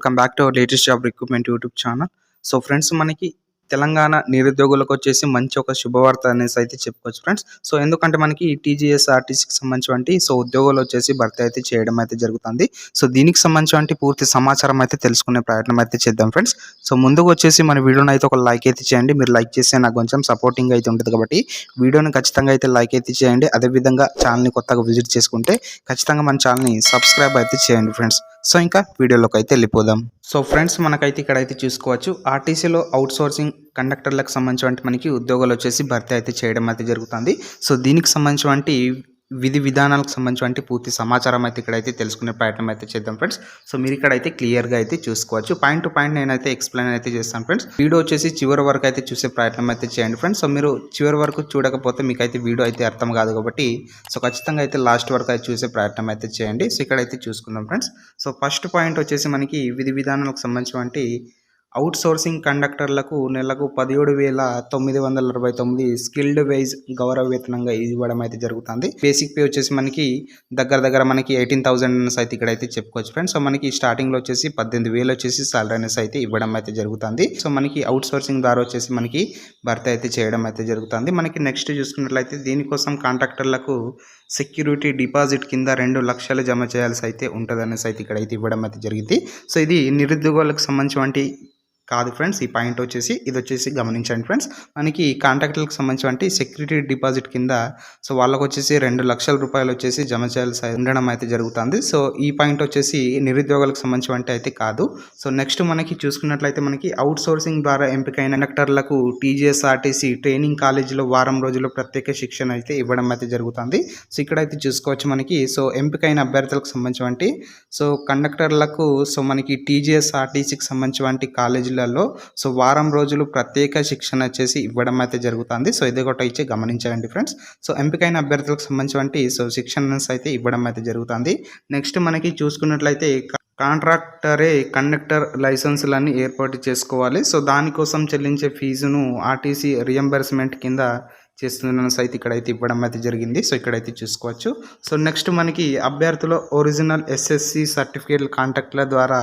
Welcome back to our latest job recruitment YouTube channel. So friends మనకి తెలంగాణ నిరుద్యోగులకు వచ్చేసి మంచి ఒక శుభవార్త అనేసి అయితే చెప్పుకోవచ్చు ఫ్రెండ్స్. సో ఎందుకంటే మనకి టీజీఎస్ ఆర్టీసీకి సంబంధించి సో ఉద్యోగాలు వచ్చేసి భర్తీ అయితే చేయడం అయితే జరుగుతుంది. సో దీనికి సంబంధించి పూర్తి సమాచారం అయితే తెలుసుకునే ప్రయత్నం అయితే చేద్దాం ఫ్రెండ్స్. సో ముందుకు వచ్చేసి మన వీడియోని అయితే ఒక లైక్ అయితే చేయండి. మీరు లైక్ చేస్తే నాకు కొంచెం సపోర్టింగ్ అయితే ఉంటుంది కాబట్టి వీడియోని ఖచ్చితంగా అయితే లైక్ అయితే చేయండి. అదేవిధంగా ఛానల్ని కొత్తగా విజిట్ చేసుకుంటే ఖచ్చితంగా మన ఛానల్ని సబ్స్క్రైబ్ అయితే చేయండి ఫ్రెండ్స్. సో ఇంకా వీడియోలోకి అయితే వెళ్ళిపోదాం. సో ఫ్రెండ్స్ మనకైతే ఇక్కడైతే చూసుకోవచ్చు ఆర్టీసీలో అవుట్ సోర్సింగ్ కండక్టర్లకు సంబంధించి మనకి ఉద్యోగాలు వచ్చేసి భర్తీ అయితే చేయడం అయితే జరుగుతుంది. సో దీనికి సంబంధించి విధి విధానాలకు సంబంధించి పూర్తి సమాచారం అయితే ఇక్కడైతే తెలుసుకునే ప్రయత్నం అయితే చేద్దాం ఫ్రెండ్స్. సో మీరు ఇక్కడైతే క్లియర్గా అయితే చూసుకోవచ్చు. పాయింట్ టు పాయింట్ నేనైతే ఎక్స్ప్లెయిన్ అయితే చేస్తాను ఫ్రెండ్స్. వీడియో వచ్చేసి చివరి వరకు అయితే చూసే ప్రయత్నం అయితే చేయండి ఫ్రెండ్స్. సో మీరు చివరి వరకు చూడకపోతే మీకు అయితే వీడియో అయితే అర్థం కాదు కాబట్టి సో ఖచ్చితంగా అయితే లాస్ట్ వరకు అయితే చూసే ప్రయత్నం అయితే చేయండి. సో ఇక్కడైతే చూసుకుందాం ఫ్రెండ్స్. సో ఫస్ట్ పాయింట్ వచ్చేసి మనకి విధి విధానాలకు సంబంధించి అవుట్ సోర్సింగ్ కండక్టర్లకు నెలకు పదిహేడు వేల తొమ్మిది వందల అరవై తొమ్మిది స్కిల్డ్ వైజ్ గౌరవ వేతనంగా ఇవ్వడం అయితే జరుగుతుంది. బేసిక్ పే వచ్చేసి మనకి దగ్గర దగ్గర మనకి ఎయిటీన్ థౌసండ్ అయితే ఇక్కడ అయితే చెప్పుకోవచ్చు ఫ్రెండ్స్. సో మనకి స్టార్టింగ్లో వచ్చేసి పద్దెనిమిది వేలు వచ్చేసి సాలరీ అనేసి అయితే ఇవ్వడం అయితే జరుగుతుంది. సో మనకి అవుట్ సోర్సింగ్ ద్వారా వచ్చేసి మనకి భర్త అయితే చేయడం అయితే జరుగుతుంది. మనకి నెక్స్ట్ చూసుకున్నట్లయితే దీనికోసం కాంట్రాక్టర్లకు సెక్యూరిటీ డిపాజిట్ కింద రెండు లక్షలు జమ చేయాల్సి అయితే ఉంటుంది అనేసి అయితే ఇక్కడ అయితే ఇవ్వడం అయితే జరిగింది. సో ఇది నిరుద్యోగులకు సంబంధించి కాదు ఫ్రెండ్స్. ఈ పాయింట్ వచ్చేసి ఇది వచ్చేసి గమనించండి ఫ్రెండ్స్. మనకి కాంట్రాక్టులకు సంబంధించి సెక్యూరిటీ డిపాజిట్ కింద సో వాళ్ళకు వచ్చేసి రెండు లక్షల రూపాయలు వచ్చేసి జమ చేయాల్సి ఉండడం అయితే జరుగుతుంది. సో ఈ పాయింట్ వచ్చేసి నిరుద్యోగులకు సంబంధించి అయితే కాదు. సో నెక్స్ట్ మనకి చూసుకున్నట్లయితే మనకి అవుట్ సోర్సింగ్ ద్వారా ఎంపికైన కండక్టర్లకు టీజీఎస్ఆర్టీసీ ట్రైనింగ్ కాలేజీలో వారం రోజుల్లో ప్రత్యేక శిక్షణ అయితే ఇవ్వడం అయితే జరుగుతుంది. సో ఇక్కడైతే చూసుకోవచ్చు మనకి సో ఎంపికైన అభ్యర్థులకు సంబంధించి సో కండక్టర్లకు సో మనకి టీజీఎస్ఆర్టీసీకి సంబంధించి కాలేజీలో కాలేజీలలో సో వారం రోజులు ప్రత్యేక శిక్షణ వచ్చేసి ఇవ్వడం అయితే జరుగుతుంది. సో ఇది ఒకటి ఇచ్చి గమనించండి ఫ్రెండ్స్. సో ఎంపికైన అభ్యర్థులకు సంబంధించి సో శిక్షణ అయితే ఇవ్వడం అయితే జరుగుతుంది. నెక్స్ట్ మనకి చూసుకున్నట్లయితే కాంట్రాక్టరే కండక్టర్ లైసెన్సులన్నీ ఏర్పాటు చేసుకోవాలి. సో దానికోసం చెల్లించే ఫీజును ఆర్టీసీ రియంబర్స్మెంట్ కింద చేస్తున్న సైట్ ఇక్కడైతే ఇవ్వడం అయితే జరిగింది. సో ఇక్కడైతే చూసుకోవచ్చు. సో నెక్స్ట్ మనకి అభ్యర్థుల ఒరిజినల్ ఎస్ఎస్సి సర్టిఫికేట్ల కాంటాక్ట్ల ద్వారా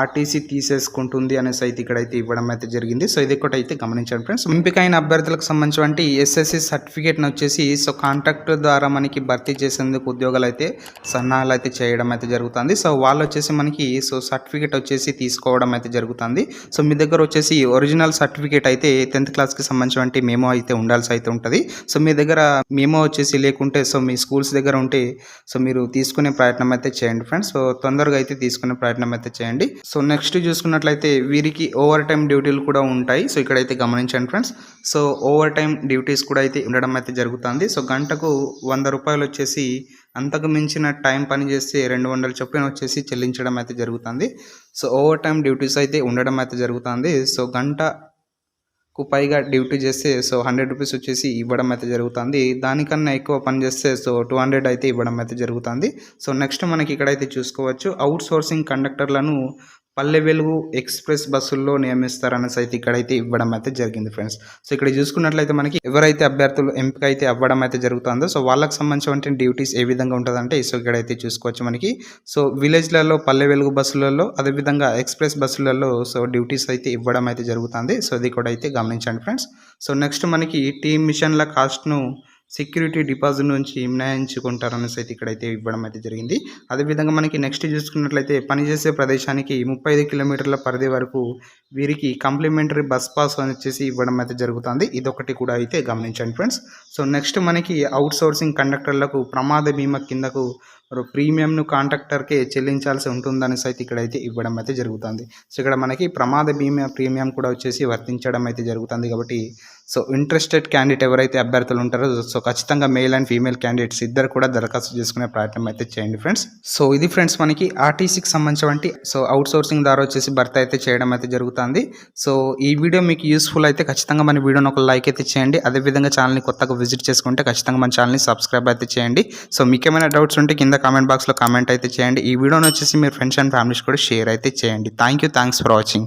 ఆర్టీసీ తీసేసుకుంటుంది అనేసి అయితే ఇక్కడైతే ఇవ్వడం అయితే జరిగింది. సో ఇది ఒకటి అయితే గమనించండి ఫ్రెండ్స్. ఎంపికైన అభ్యర్థులకు సంబంధించి ఎస్ఎస్సి సర్టిఫికేట్ని వచ్చేసి సో కాంట్రాక్ట్ ద్వారా మనకి భర్తీ చేసేందుకు ఉద్యోగాలు అయితే సన్నాహాలు అయితే చేయడం అయితే జరుగుతుంది. సో వాళ్ళు వచ్చేసి మనకి సో సర్టిఫికేట్ వచ్చేసి తీసుకోవడం అయితే జరుగుతుంది. సో మీ దగ్గర వచ్చేసి ఒరిజినల్ సర్టిఫికేట్ అయితే టెన్త్ క్లాస్కి సంబంధించి మేమో అయితే ఉండాల్సి అయితే ఉంటుంది. సో మీ దగ్గర మేమో వచ్చేసి లేకుంటే సో మీ స్కూల్స్ దగ్గర ఉంటే సో మీరు తీసుకునే ప్రయత్నం అయితే చేయండి ఫ్రెండ్స్. సో తొందరగా అయితే తీసుకునే ప్రయత్నం అయితే చేయండి. సో నెక్స్ట్ చూసుకున్నట్లయితే వీరికి ఓవర్ టైం డ్యూటీలు కూడా ఉంటాయి. సో ఇక్కడైతే గమనించండి friends so over time duties కూడా అయితే ఉండడం అయితే జరుగుతుంది. సో గంటకు వంద రూపాయలు వచ్చేసి అంతకు మించిన టైం పని చేస్తే రెండు వందల చొప్పున వచ్చేసి చెల్లించడం అయితే జరుగుతుంది. సో ఓవర్ టైం డ్యూటీస్ అయితే ఉండడం అయితే జరుగుతుంది. సో గంట కు పైగా డ్యూటీ చేస్తే సో హండ్రెడ్ రూపీస్ వచ్చేసి ఇవ్వడం అయితే జరుగుతుంది. దానికన్నా ఎక్కువ పని చేస్తే సో టూ హండ్రెడ్ అయితే ఇవ్వడం అయితే జరుగుతుంది. సో నెక్స్ట్ మనకి ఇక్కడైతే చూసుకోవచ్చు. అవుట్ సోర్సింగ్ కండక్టర్లను పల్లె వెలుగు ఎక్స్ప్రెస్ బస్సుల్లో నియమిస్తారనేసి అయితే ఇక్కడైతే ఇవ్వడం అయితే జరిగింది ఫ్రెండ్స్. సో ఇక్కడ చూసుకున్నట్లయితే మనకి ఎవరైతే అభ్యర్థులు ఎంపిక అయితే అవ్వడం అయితే జరుగుతుందో సో వాళ్ళకి సంబంధించిన డ్యూటీస్ ఏ విధంగా ఉంటుందంటే సో ఇక్కడైతే చూసుకోవచ్చు మనకి. సో విలేజ్లలో పల్లె వెలుగు బస్సులలో అదేవిధంగా ఎక్స్ప్రెస్ బస్సులలో సో డ్యూటీస్ అయితే ఇవ్వడం అయితే జరుగుతుంది. సో ఇది కూడా అయితే గమనించండి ఫ్రెండ్స్. సో నెక్స్ట్ మనకి టీమ్ మిషన్ల కాస్ట్ను సెక్యూరిటీ డిపాజిట్ నుంచి మినహాయించుకుంటారనేసి అయితే ఇక్కడైతే ఇవ్వడం అయితే జరిగింది. అదేవిధంగా మనకి నెక్స్ట్ చూసుకున్నట్లయితే పనిచేసే ప్రదేశానికి ముప్పై ఐదు కిలోమీటర్ల పరిధి వరకు వీరికి కంప్లిమెంటరీ బస్ పాస్ అని వచ్చేసి ఇవ్వడం అయితే జరుగుతుంది. ఇదొకటి కూడా అయితే గమనించండి ఫ్రెండ్స్. సో నెక్స్ట్ మనకి అవుట్ సోర్సింగ్ కండక్టర్లకు ప్రమాద బీమా కిందకు ప్రీమియంను కాంట్రాక్టర్కే చెల్లించాల్సి ఉంటుందని అయితే ఇక్కడైతే ఇవ్వడం అయితే జరుగుతుంది. సో ఇక్కడ మనకి ప్రమాద బీమా ప్రీమియం కూడా వచ్చేసి వర్తించడం అయితే జరుగుతుంది కాబట్టి సో ఇంట్రెస్టెడ్ క్యాండిడేట్ ఎవరైతే అభ్యర్థులు ఉంటారో సో ఖచ్చితంగా మేల్ అండ్ ఫీమేల్ క్యాండిడేట్స్ ఇద్దరు కూడా దరఖాస్తు చేసుకునే ప్రయత్నం అయితే చేయండి ఫ్రెండ్స్. సో ఇది ఫ్రెండ్స్ మనకి ఆర్టీసీకి సంబంధించి సో అవుట్ సోర్సింగ్ ద్వారా వచ్చేసి భర్త అయితే చేయడం అయితే జరుగుతుంది. సో ఈ వీడియో మీకు యూస్ఫుల్ అయితే ఖచ్చితంగా మన వీడియోని ఒక లైక్ అయితే చేయండి. అదేవిధంగా ఛానల్ని కొత్తగా విజిట్ చేసుకుంటే ఖచ్చితంగా మన ఛానల్ని సబ్స్క్రైబ్ అయితే చేయండి. సో మీకు ఏమైనా డౌట్స్ ఉంటే కింద కింద కామెంట్ బాక్స్లో కామెంట్ అయితే చేయండి. ఈ వీడియోని వచ్చేసి మీరు ఫ్రెండ్స్ అండ్ ఫ్యామిలీస్ కూడా షేర్ అయితే చేయండి. Thank you thanks for watching